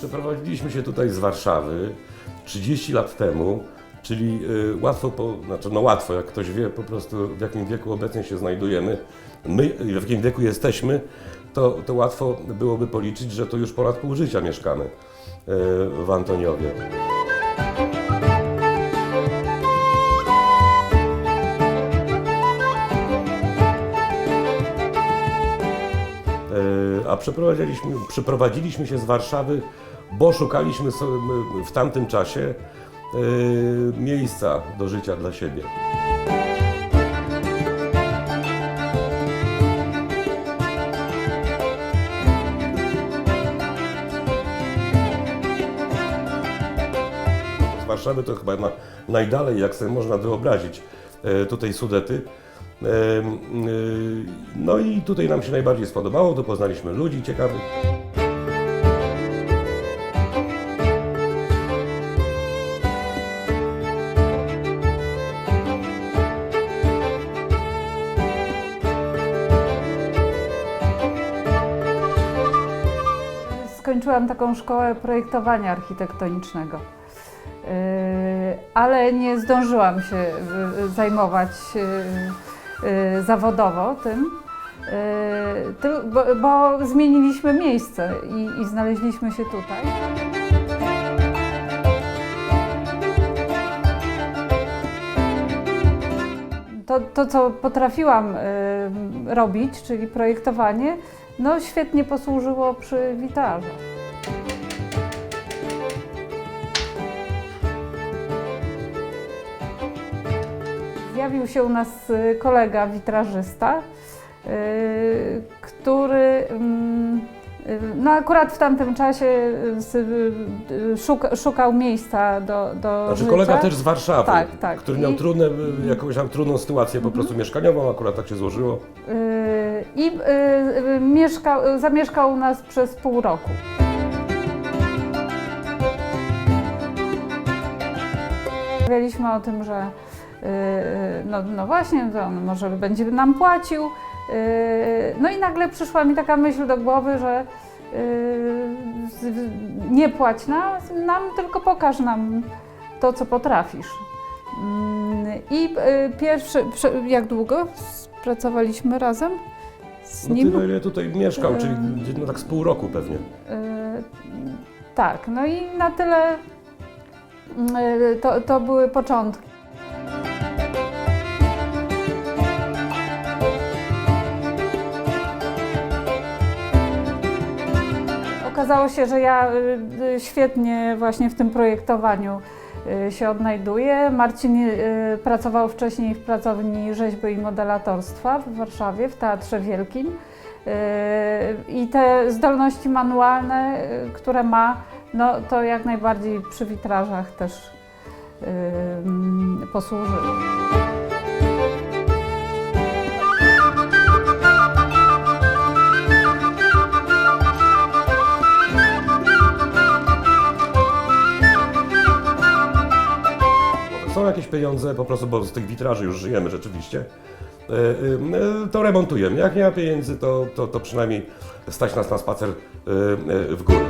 Przeprowadziliśmy się tutaj z Warszawy 30 lat temu, czyli y, łatwo, po, znaczy no łatwo, jak ktoś wie po prostu w jakim wieku obecnie się znajdujemy, my w jakim wieku jesteśmy, to, to łatwo byłoby policzyć, że to już ponad pół życia mieszkamy y, w Antoniowie. E, A przeprowadziliśmy, przeprowadziliśmy się z Warszawy, bo szukaliśmy w tamtym czasie e, miejsca do życia dla siebie. Z Warszawy to chyba na, najdalej, jak sobie można wyobrazić, e, tutaj Sudety. E, No i tutaj nam się najbardziej spodobało, tu poznaliśmy ludzi ciekawych. Skończyłam taką szkołę projektowania architektonicznego, Yy, ale nie zdążyłam się zajmować yy, yy, zawodowo tym, ty- bo, zmieniliśmy miejsce i, znaleźliśmy się tutaj. To, to, co potrafiłam robić, czyli projektowanie, no świetnie posłużyło przy witrażu. Zjawił się u nas y, kolega witrażysta, y, który mm, y, no akurat w tamtym czasie szuka, szukał miejsca do, do Znaczy życia. kolega też z Warszawy, Tak, tak. który miał I- trudne, jakąś tam trudną sytuację po prostu mieszkaniową, akurat tak się złożyło. I mieszkał, zamieszkał u nas przez pół roku. Rozmawialiśmy o tym, że no, no właśnie, to on może będzie nam płacił. Yy, No i nagle przyszła mi taka myśl do głowy, że z- nie płać nas, nam, tylko pokaż nam to, co potrafisz. Mm, I y, pierwszy, jak długo pracowaliśmy razem z No nim? tyle, ile tutaj mieszkał, czyli no tak z pół roku pewnie. Y, tak, no i na tyle y, to, to były początki. Okazało się, że ja y, y, świetnie właśnie w tym projektowaniu y, się odnajduję. Marcin pracował wcześniej w pracowni rzeźby i modelatorstwa w Warszawie, w Teatrze Wielkim. I te zdolności manualne, które ma, no to jak najbardziej przy witrażach też posłużyły. Pieniądze po prostu, bo z tych witraży już żyjemy rzeczywiście. E, e, To remontujemy. Jak nie ma pieniędzy, to, to, to przynajmniej stać nas na spacer e, e, w góry.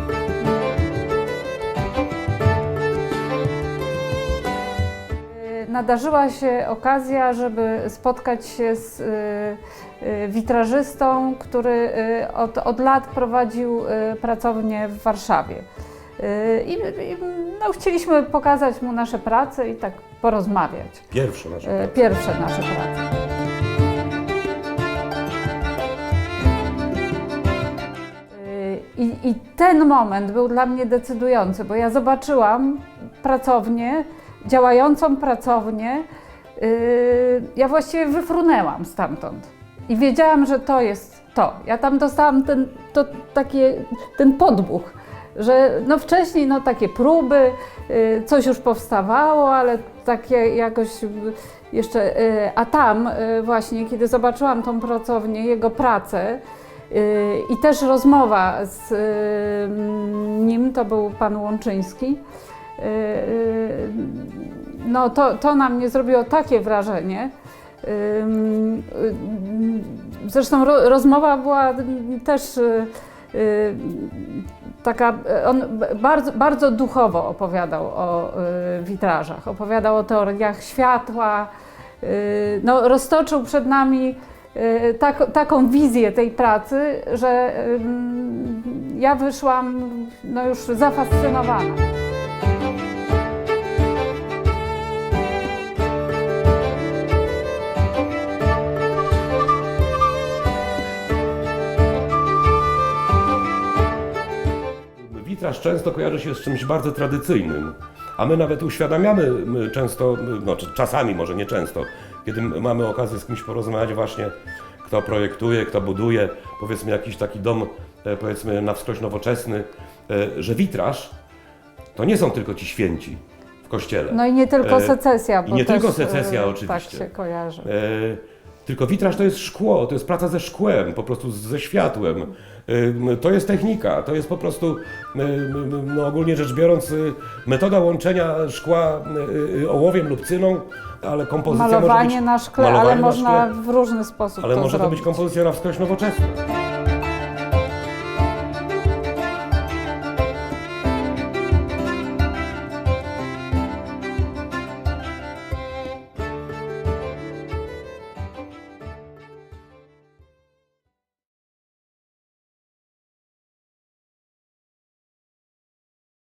Y, Nadarzyła się okazja, żeby spotkać się z witrażystą, który od, od lat prowadził pracownię w Warszawie. I, i no, chcieliśmy pokazać mu nasze prace i tak porozmawiać. Pierwsze nasze. Y, Pierwsze nasze prace. Y, I, I ten moment był dla mnie decydujący, bo ja zobaczyłam pracownię, działającą pracownię. y, Ja właściwie wyfrunęłam stamtąd i wiedziałam, że to jest to. Ja tam dostałam ten, to, takie, ten podbuch, że no wcześniej no takie próby, y, coś już powstawało, ale takie jakoś y, jeszcze, y, a tam właśnie, kiedy zobaczyłam tą pracownię, jego pracę, i też rozmowa z y, nim, to był pan Łączyński, no to, to na mnie zrobiło takie wrażenie. Zresztą ro, rozmowa była też taka, on b- bardzo, bardzo duchowo opowiadał o y, witrażach, opowiadał o teoriach światła, y, no, roztoczył przed nami tak, taką wizję tej pracy, że ja wyszłam no, już zafascynowana. Witraż często kojarzy się z czymś bardzo tradycyjnym, a my nawet uświadamiamy my często, no czasami może nie często, kiedy mamy okazję z kimś porozmawiać właśnie, kto projektuje, kto buduje, powiedzmy jakiś taki dom, e, powiedzmy na wskroś nowoczesny, e, że witraż to nie są tylko ci święci w kościele. No i nie tylko E, secesja, i bo nie też, tylko secesja y, oczywiście. Tak się kojarzy. Tylko witraż to jest szkło, to jest praca ze szkłem, po prostu ze światłem. To jest technika, to jest po prostu, no ogólnie rzecz biorąc, e, metoda łączenia szkła e, e, ołowiem lub cyną, ale kompozycja Malowanie może być, na szkle, ale na można szkle, w różny sposób ale to może to zrobić. być kompozycja na wskroś nowoczesna.